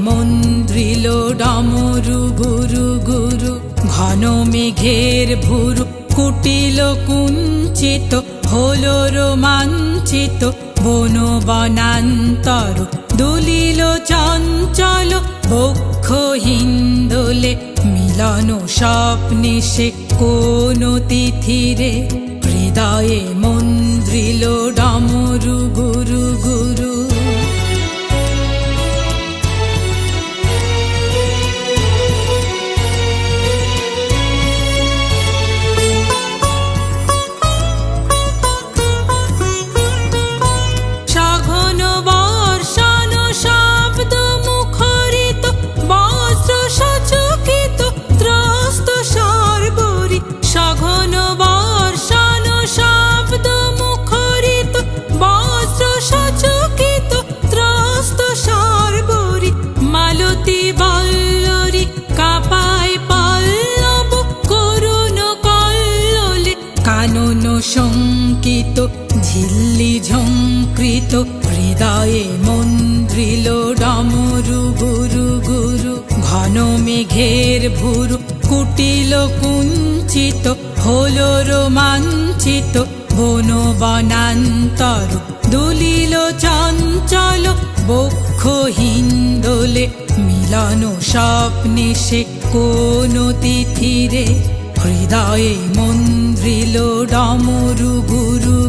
মন্দ্রিল ডমরু গুরু গুরু, ঘন মেঘের ভুরু, কুটিল কুঞ্চিত, হল রোমাঞ্চিত, বন বনান্তর, দুলিল চঞ্চল, বক্ষ হিন্দোলে, মিলন স্বপ্নে সে কোন তিথিরে, হৃদয়ে মন্দ্রিল ডমরু শঙ্কিত ঝিল্লি ঝঙ্কৃত হৃদয়ে মন্দ্রিল ডমরু গুরু গুরু, ঘন মেঘের ভুরু, কুটিল কুঞ্চিত, হল রোমাঞ্চিত বন বনান্তর দুলিল চঞ্চল, বক্ষ হিন্দোলে, মিলন স্বপ্নে সে কোন তিথিরে, হৃদয়ে মন্দ্রিল ডমরু গুরু গুরু